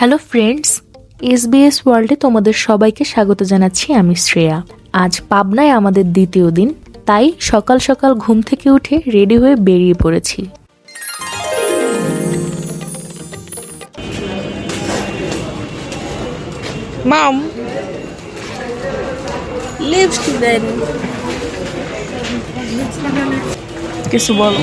Hello friends S SBS ওয়ার্ল্ডে তোমাদের সবাইকে স্বাগত জানাচ্ছি আমি শ্রেয়া। আজ পাবনায় আমাদের দ্বিতীয় দিন তাই সকাল সকাল ঘুম থেকে উঠে রেডি হয়ে বেরিয়ে পড়েছি। Student. কিছু বলো।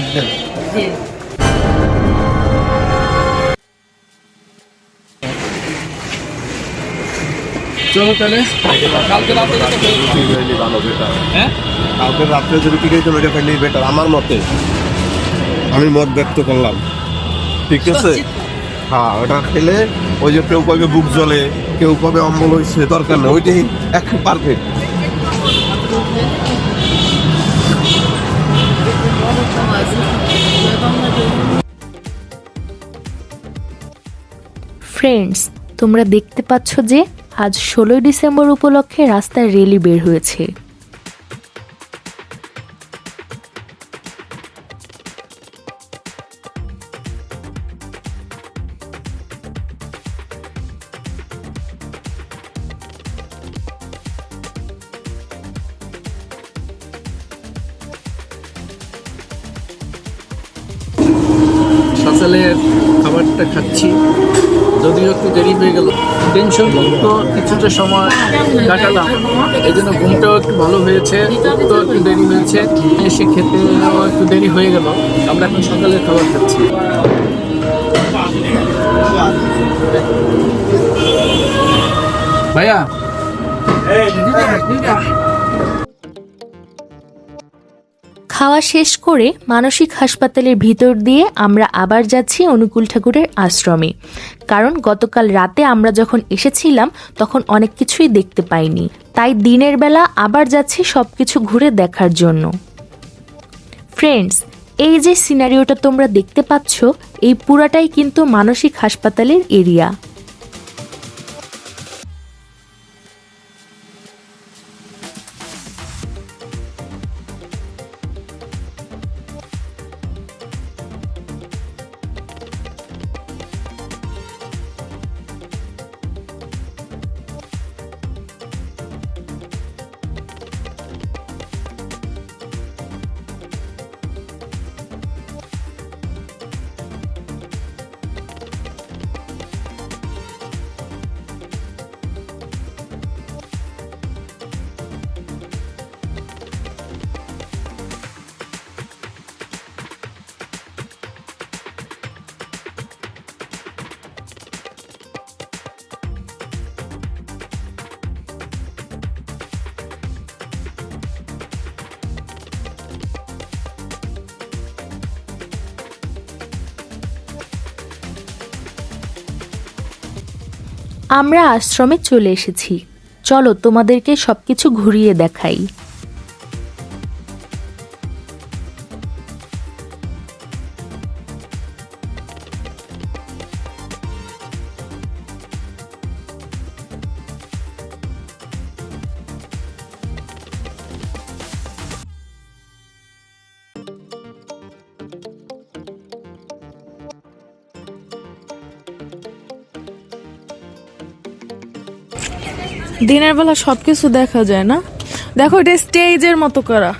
চলো তাহলে। কালকে রাতে হ্যাঁ? কালকে রাত্রে যদি বেটার আমার মতে। আমি মত ব্যক্ত করলাম। ঠিক আছে? হ্যাঁ ওটা খেলে ওই যে কেউ কবে বুক জ্বলে কেউ কবে অম্বল হয়েছে দরকার নেই ওইটাই এক পারফেক্ট ফ্রেন্ডস তোমরা দেখতে পাচ্ছ যে আজ ষোলোই ডিসেম্বর উপলক্ষে রাস্তায় রেলি বের হয়েছে। সকালের খাবারটা খাচ্ছি। যদিও একটু দেরি হয়ে গেল। টেনশন মুক্ত কিছুটা সময় কাটালাম। এই জন্য ঘুমটাও একটু ভালো হয়েছে তো একটু দেরি হয়েছে। এসে খেতে একটু দেরি হয়ে গেল। আমরা এখন সকালে খাবার খাচ্ছি। ভাইয়া খাওয়া শেষ করে মানসিক হাসপাতালের ভিতর দিয়ে আমরা আবার যাচ্ছি অনুকূল ঠাকুরের আশ্রমে। কারণ গতকাল রাতে আমরা যখন এসেছিলাম, তখন অনেক কিছুই দেখতে পাইনি। তাই দিনের বেলা আবার যাচ্ছি সব কিছু ঘুরে দেখার জন্য। ফ্রেন্ডস এই যে সিনারিওটা তোমরা দেখতে পাচ্ছ, এই পুরাটাই কিন্তু মানসিক হাসপাতালের এরিয়া আমরা আশ্রমে চলে এসেছি। চলো তোমাদেরকে সবকিছু ঘুরিয়ে দেখাই। দিনের বেলা সবকিছু দেখা যায় না। দেখো এটা স্টেজের মতো করা।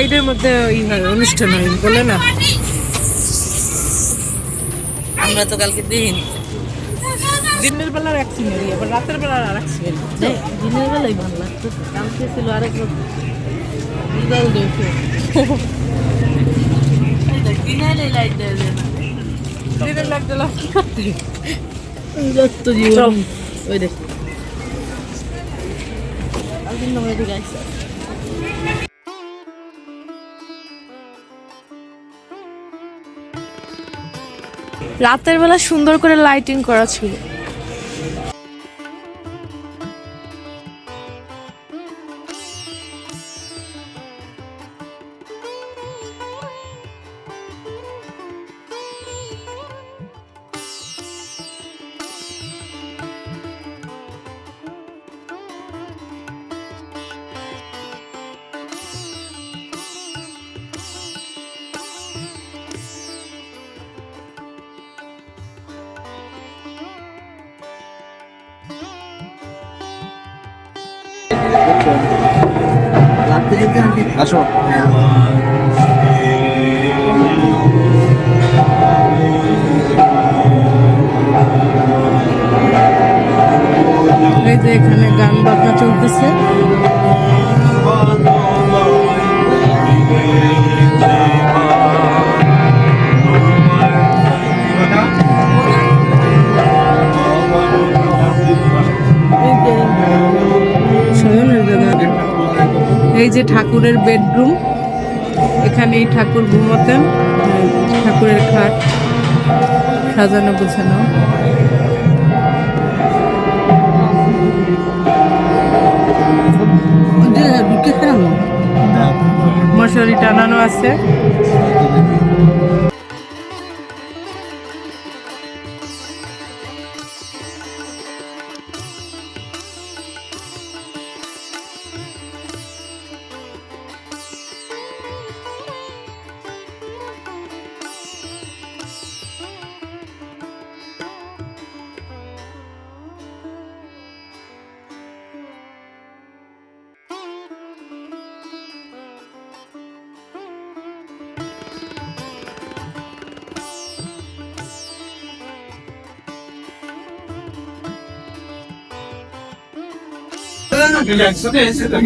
এইটার মধ্যে অনুষ্ঠান হয় বলে না? আমরা তো কালকে দিন দিনের বেলার এক সিনারি আবার রাতের বেলার আর এক সিনারি দিনের বেলায় ভালো লাগতো। কালকে ছিল আরেক রকম। বিকাল দেখে দিনের লাইট দেয় না। দিনের লাইট জ্বালা কি করতে যত জীবন ওই guys. রাতের বেলা সুন্দর করে লাইটিং করা ছিল আসো এখানে গান বাজনা চলতেছে। যে ঠাকুরের বেডরুম এখানেই ঠাকুর ঘুমোতেন ঠাকুরের খাট সাজানো গোছানো। মশারি টানানো আছে।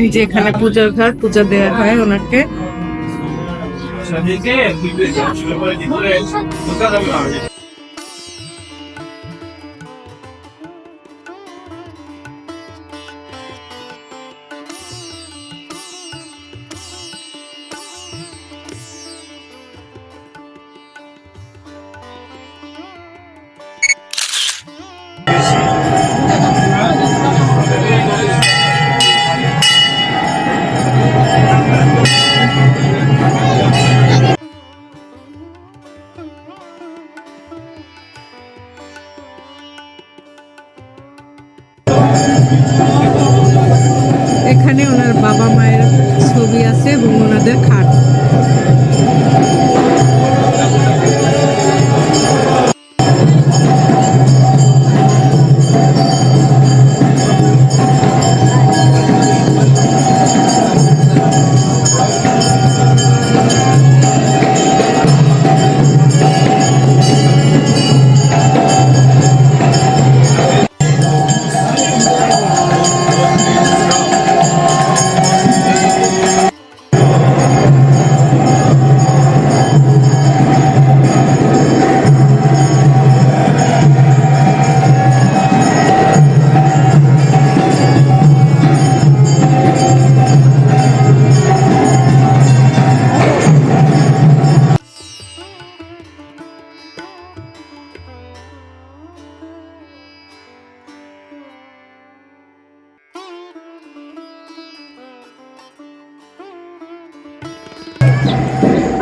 যে এখানে পূজার ঘর পূজা দেওয়া হয় ওনাকে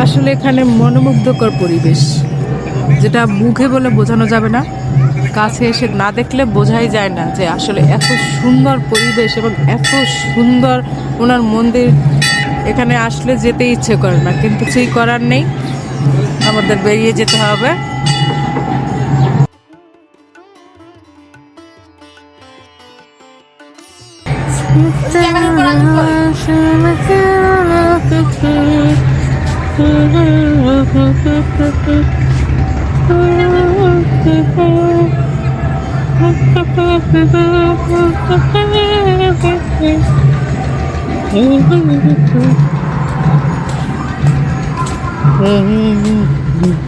আসলে এখানে মনোমুগ্ধকর পরিবেশ, যেটা মুখে বলে বোঝানো যাবে না, কাছে এসে না দেখলে বোঝাই যায় না যে আসলে এত সুন্দর পরিবেশ এবং এত সুন্দর ওনার মন্দির। এখানে আসলে যেতে ইচ্ছে করে না, কিন্তু কিছুই করার নেই। আমাদের বেরিয়ে যেতে হবে। Mm-hmm.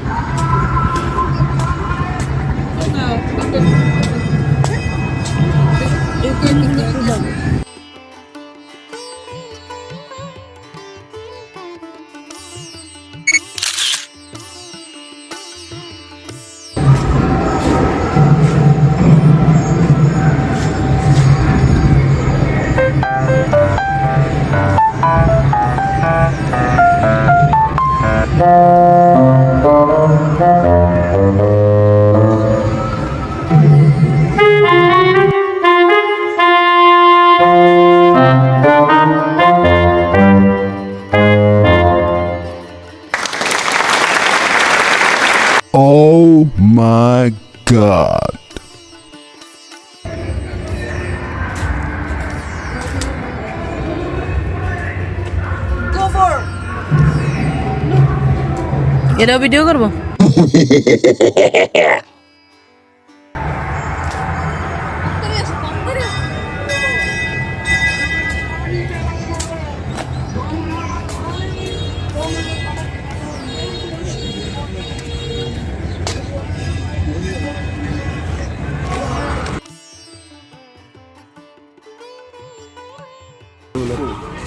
এটাও ভিডিও করব?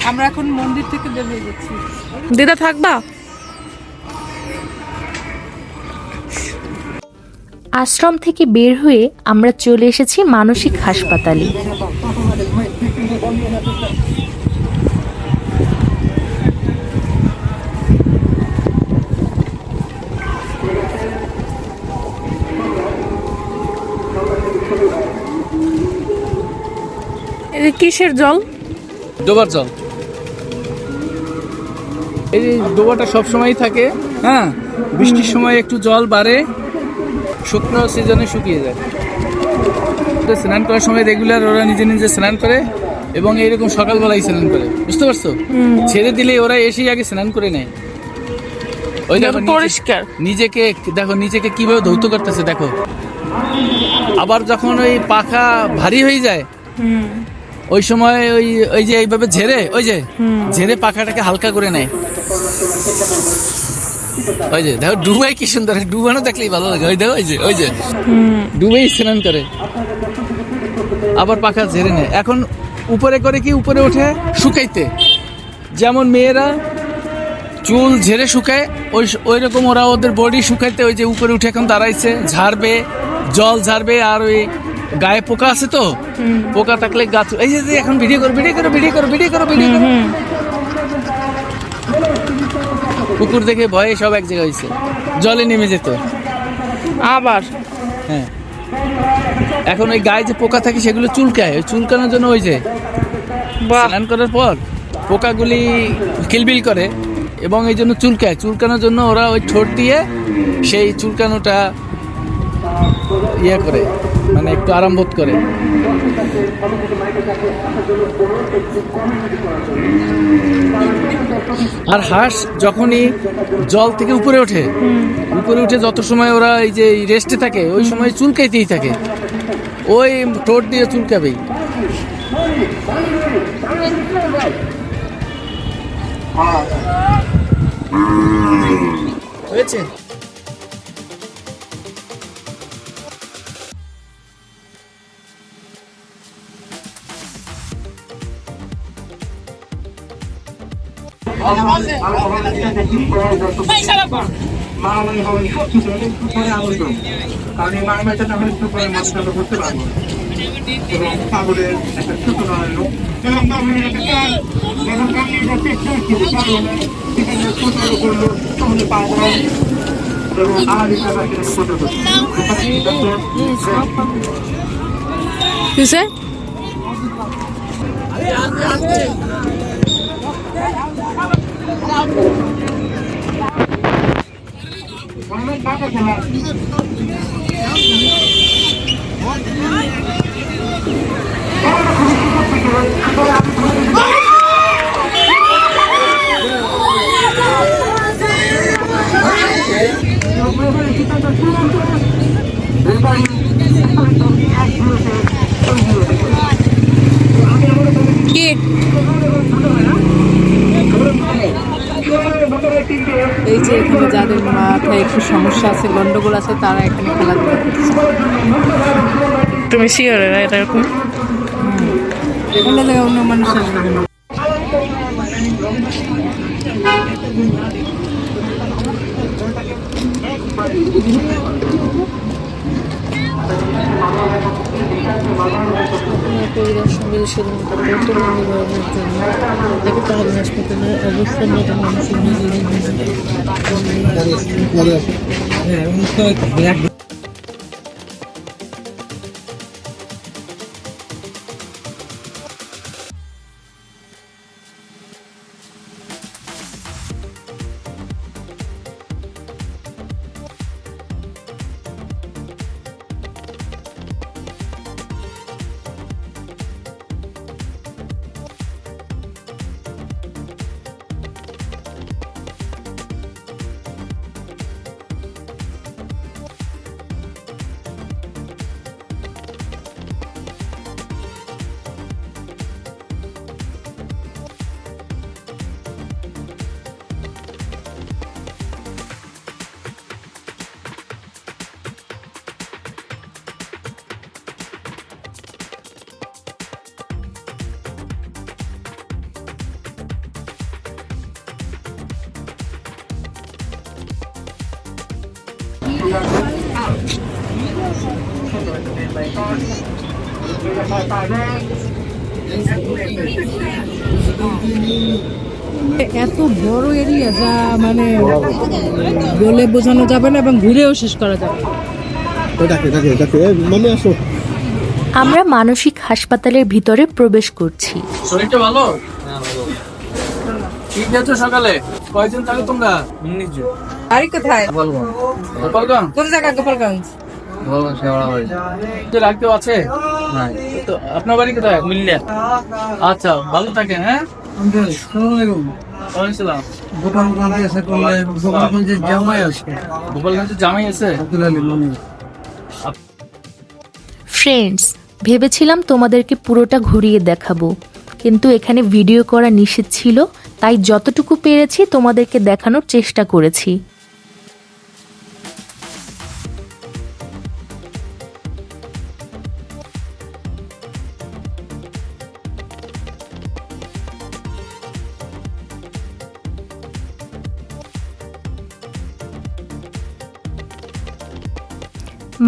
আমরা এখন মন্দির থেকে বের হয়ে যাচ্ছি। দিদা থাকবা? আশ্রম থেকে বের হয়ে আমরা চলে এসেছি মানসিক হাসপাতালে। কিসের জল? ডোবার জল। এই ডোবাটা সবসময়ই থাকে হ্যাঁ? বৃষ্টির সময় একটু জল বাড়ে শুকনো সিজনে শুকিয়ে যায়। তো স্নান করার সময় রেগুলার ওরা নিজে নিজে স্নান করে এবং এইরকম সকালবেলায় স্নান করে। বুঝতে পারছ? ছেড়ে দিলে ওরা এসেই আগে স্নান করে নেয়। ওই দেখো পরিষ্কার। নিজেকে দেখো নিজেকে কীভাবে ধৌত করতেছে দেখো। আবার যখন ওই পাখা ভারী হয়ে যায় ওই সময় ওই ওই যে এইভাবে ঝেড়ে ওই যে ঝেড়ে পাখাটাকে হালকা করে নেয়। ওই যে দেখো ডুবাই কি সুন্দর। ডুবানো দেখলেই ভালো লাগে। ওই দেখো ওই যে ওই যে। ডুবেই স্নান করে। আবার পাখা ঝেড়ে নেয়। এখন উপরে করে কি উপরে ওঠে? শুকাইতে। যেমন মেয়েরা চুল ঝেড়ে শুকায় ওই ওই রকম ওরা ওদের বডি শুকাইতে ওই যে উপরে উঠে এখন দাঁড়াইছে। ঝাড়বে জল ঝাড়বে আর ওই গায়ে পোকা আছে তো? পোকা থাকলে গাছ এই যে এখন ভিডিও করো ভিডিও করো ভিডিও করো ভিডিও করো ভিডিও করো। কুকুর দেখে ভয়ে সব এক জায়গায় হয়েছে। জলে নেমে যেত। আবার? হ্যাঁ। এখন ওই গায়ে যে পোকা থাকে সেগুলো চুলকায়। ওই চুলকানোর জন্য ওই যে স্নান করার পর পোকাগুলি কিলবিল করে এবং এই জন্য চুলকায়। চুলকানোর জন্য ওরা ওই ঠোঁট দিয়ে সেই চুলকানোটা ইয়ে করে মানে একটু আরাম বোধ করে। আর হাঁস যখনই জল থেকে উপরে ওঠে, উপরে উঠে যত সময় ওরা এই যে রেস্টে থাকে, ওই সময় চুলকাইতেই থাকে। ওই ঠোঁট দিয়ে চুলকাবেই। হয়েছে? মারামারি হবে সব কিছু একটু পরে আনন্দ কারণ এই মারামারিটা না হলে একটু পরে মাছটা করতে পারব এবং পাগলের একটা ছোট লোক এবং বাবুলের একটা যখন কামিয়ে যাচ্ছে চলছিল কারণ সেখানে ছোট করল পাগল ছোট কিসে কি? এই যে এখানে যাদের মাথায় একটু সমস্যা আছে গন্ডগোল আছে তারা এখানে খেলাধুলা করছে তুমি শিওর এরকম অন্য জায়গায় অন্য মানুষ আসবে না। পরিদর্শন করে শুধুমাত্র বর্তমান নিবারণের জন্য। তাকে পাহাড়ি হাসপাতালে অবস্থানরত মানুষের এত বড় এরিয়া যা মানে বলে বোঝানো যাবে না এবং ঘুরেও শেষ করা যাবে মানে আসো। আমরা মানসিক হাসপাতালের ভিতরে প্রবেশ করছি। শরীরটা ভালো? কি খেয়েছো সকালে? কয়জন থাকো তোমরা? বাড়ি কোথায়? গোপালগঞ্জ। কোন জায়গা? গোপালগঞ্জ। যে রাখতেও আছে? তো আপনার বাড়ি কোথায়? মিল্লা। আচ্ছা ভালো থাকেন হ্যাঁ? ওয়ালাইকুম সালাম। গোপালগঞ্জে জামাই আছে। ফ্রেন্ডস ভেবেছিলাম তোমাদেরকে পুরোটা ঘুরিয়ে দেখাবো। কিন্তু এখানে ভিডিও করা নিষেধ ছিল তাই যতটুকু পেরেছি তোমাদেরকে দেখানোর চেষ্টা করেছি।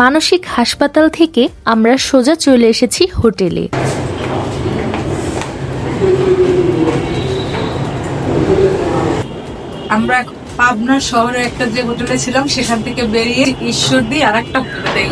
মানসিক হাসপাতাল থেকে আমরা সোজা চলে এসেছি হোটেলে। আমরা পাবনা শহরে একটা যে হোটেলে ছিলাম, সেখান থেকে বেরিয়ে ঈশ্বর দিয়ে আর একটা হোটেলে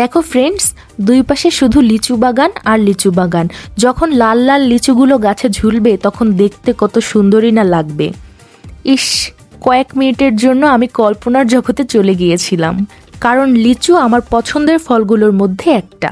দেখো ফ্রেন্ডস দুই পাশে শুধু লিচু বাগান আর লিচু বাগান। যখন লাল লাল লিচুগুলো গাছে ঝুলবে, তখন দেখতে কত সুন্দরই না লাগবে। ইস, কয়েক মিনিটের জন্য আমি কল্পনার জগতে চলে গিয়েছিলাম। কারণ লিচু আমার পছন্দের ফলগুলোর মধ্যে একটা।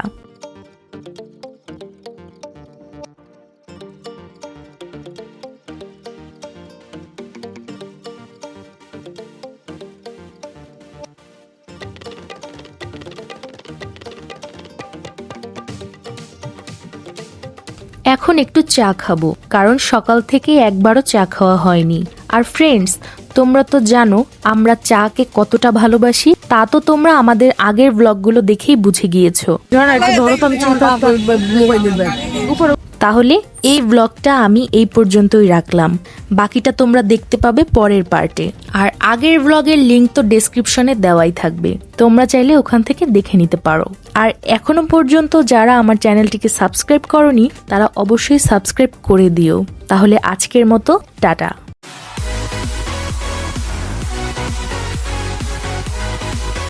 একটু চা খাব কারণ সকাল থেকে একবারও চা খাওয়া হয়নি। আর ফ্রেন্ডস তোমরা তো জানো আমরা চাকে কতটা ভালোবাসি তা তো তোমরা আমাদের আগের ব্লগগুলো দেখেই বুঝে গিয়েছো। ধরো তো আমি চিন্তা উপরে তাহলে এই ব্লগটা আমি এই পর্যন্তই রাখলাম। বাকিটা তোমরা দেখতে পাবে পরের পার্টে আর আগের ব্লগের লিঙ্ক তো ডেসক্রিপশনে দেওয়াই থাকবে। তোমরা চাইলে ওখান থেকে দেখে নিতে পারো। আর এখনও পর্যন্ত যারা আমার চ্যানেলটিকে সাবস্ক্রাইব করনি, তারা অবশ্যই সাবস্ক্রাইব করে দিও। তাহলে আজকের মতো, টাটা।